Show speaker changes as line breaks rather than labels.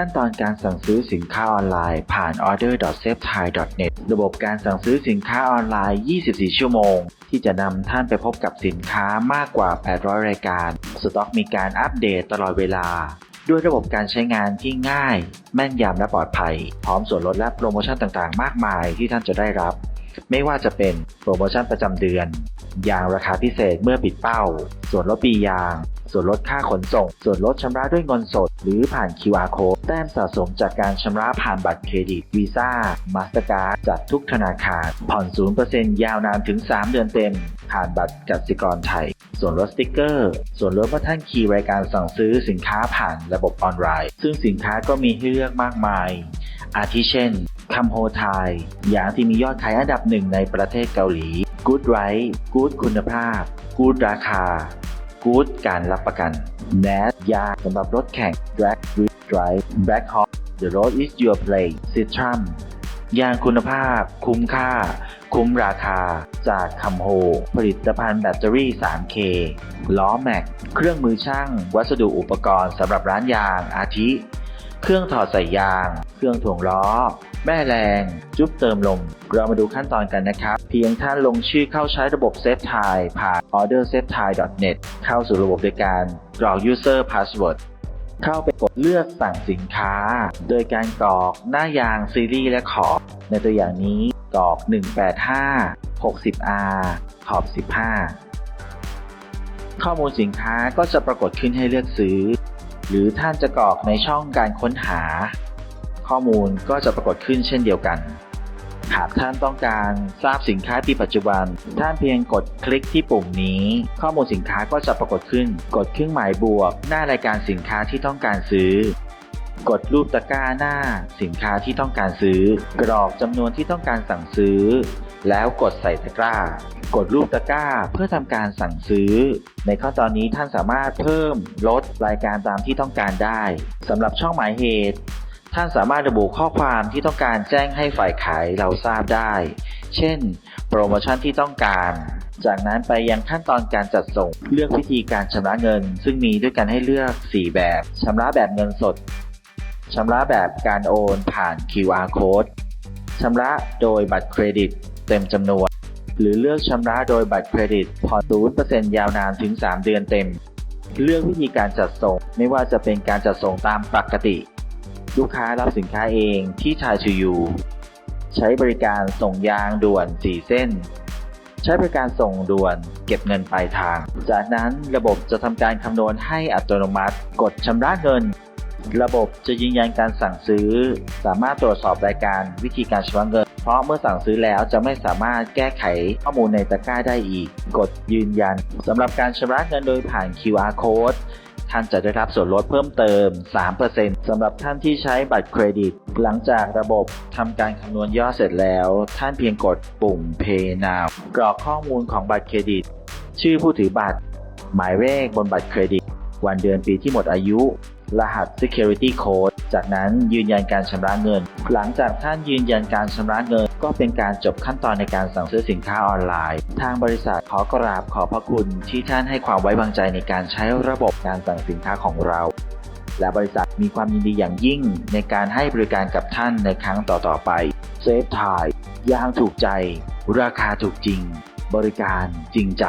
ขั้นตอนการสั่งซื้อสินค้าออนไลน์ผ่าน order.safethai.net ระบบการสั่งซื้อสินค้าออนไลน์ 24 ชั่วโมง ที่จะนำท่านไปพบกับสินค้ามากกว่า 800 รายการ สต็อกมีการอัปเดตตลอดเวลา ด้วยระบบการใช้งานที่ง่าย แม่นยำและปลอดภัย พร้อมส่วนลดและโปรโมชั่นต่างๆ มากมายที่ท่านจะได้รับ ไม่ว่าจะเป็นโปรโมชั่นประจำเดือน ยางราคาพิเศษเมื่อปิดเป้า ส่วนลดปียาง ส่วนลดค่าขนส่ง ส่วนลดชำระด้วยเงินสด หรือผ่าน QR Code แต้มสะสมจากการชำระผ่านบัตรเครดิตวีซ่ามาสเตอร์การ์ดจากทุกธนาคาร ผ่อน 0%ยาวนานถึง 3 เดือนเต็ม ผ่านบัตรกสิกรไทย ส่วนลดสติกเกอร์ ส่วนลดเมื่อท่านคีย์รายการสั่งซื้อสินค้าผ่านระบบออนไลน์ ซึ่งสินค้าก็มีให้เลือกมากมาย อาทิเช่นคัมโฮไทยอย่างที่มียอดขายอันดับหนึ่งในประเทศเกาหลี Good Right Good คุณภาพ Good ราคา Good การรับประกัน n a s ยาสำหรับรถแข่ง Drag r e Drive Black Hawk The Road is Your Play Citrum ยางคุณภาพ คุ้มค่า คุ้มราคา จากคำโฮ ผลิตภัณฑ์แบตเตอรี่ 3K ล้อแม็ก เครื่องมือช่าง วัสดุอุปกรณ์สำหรับร้านยางอาทิ เครื่องถอดใส่ยาง เครื่องถ่วงล้อ แม่แรง จุ๊บเติมลม เรามาดูขั้นตอนกันนะครับ เพียงท่านลงชื่อเข้าใช้ระบบ s a f e t i ผ่าน ordersafethai.net เข้าสู่ระบบโดยการกรอก user password เข้าไปกดเลือกสั่งสินค้า โดยการกรอกหน้ายางซีรีส์และขอบในตัวอย่างนี้กรอก 185 60R ขอบ 15 ข้อมูลสินค้าก็จะปรากฏขึ้นให้เลือกซื้อ หรือท่านจะกรอกในช่องการค้นหา ข้อมูลก็จะปรากฏขึ้นเช่นเดียวกัน หากท่านต้องการทราบสินค้าปีปัจจุบัน ท่านเพียงกดคลิกที่ปุ่มนี้ ข้อมูลสินค้าก็จะปรากฏขึ้น กดเครื่องหมายบวก หน้ารายการสินค้าที่ต้องการซื้อ กดรูปตะกร้าหน้า สินค้าที่ต้องการซื้อ กรอกจำนวนที่ต้องการสั่งซื้อ แล้วกดใส่ตะกร้า กดรูปตะกร้าเพื่อทำการสั่งซื้อ ในขั้นตอนนี้ท่านสามารถเพิ่มลดรายการตามที่ต้องการได้สำหรับช่องหมายเหตุท่านสามารถระบุข้อความที่ต้องการแจ้งให้ฝ่ายขายเราทราบได้ เช่น โปรโมชั่นที่ต้องการ จากนั้นไปยังขั้นตอนการจัดส่ง เลือกวิธีการชำระเงิน ซึ่งมีด้วยกันให้เลือก 4 แบบ ชำระแบบเงินสด ชำระแบบการโอนผ่าน QR code ชำระโดยบัตรเครดิตเต็มจำนวน หรือเลือกชำระโดยบัตรเครดิตผ่อน0%ยาวนานถึง 3 เดือนเต็ม เลือกวิธีการจัดส่ง ไม่ว่าจะเป็นการจัดส่งตามปกติ ลูกค้ารับสินค้าเองที่ชายชูยูใช้บริการส่งยางด่วน 4 เส้น ใช้บริการส่งด่วนเก็บเงินปลายทาง จากนั้นระบบจะทำการคำนวณให้อัตโนมัติ กดชำระเงิน ระบบจะยืนยันการสั่งซื้อ สามารถตรวจสอบรายการวิธีการชำระเงิน เพราะเมื่อสั่งซื้อแล้วจะไม่สามารถแก้ไขข้อมูลในตะกร้าได้อีก กดยืนยันสำหรับการชำระเงินโดยผ่าน QR code ท่านจะได้รับส่วนลดเพิ่มเติม 3%สำหรับท่านที่ใช้บัตรเครดิต หลังจากระบบทำการคำนวณยอดเสร็จแล้ว ท่านเพียงกดปุ่ม Pay Now กรอกข้อมูลของบัตรเครดิต ชื่อผู้ถือบัตร หมายเลขบนบัตรเครดิต วันเดือนปีที่หมดอายุ รหัส Security Code จากนั้นยืนยันการชำระเงิน หลังจากท่านยืนยันการชำระเงิน ก็เป็นการจบขั้นตอนในการสั่งซื้อสินค้าออนไลน์ ทางบริษัทขอกราบขอบพระคุณที่ท่านให้ความไว้วางใจในการใช้ระบบการสั่งสินค้าของเรา และบริษัทมีความยินดีอย่างยิ่งในการให้บริการกับท่านในครั้งต่อๆไป Safe Time ยางถูกใจ ราคาถูกจริง บริการจริงใจ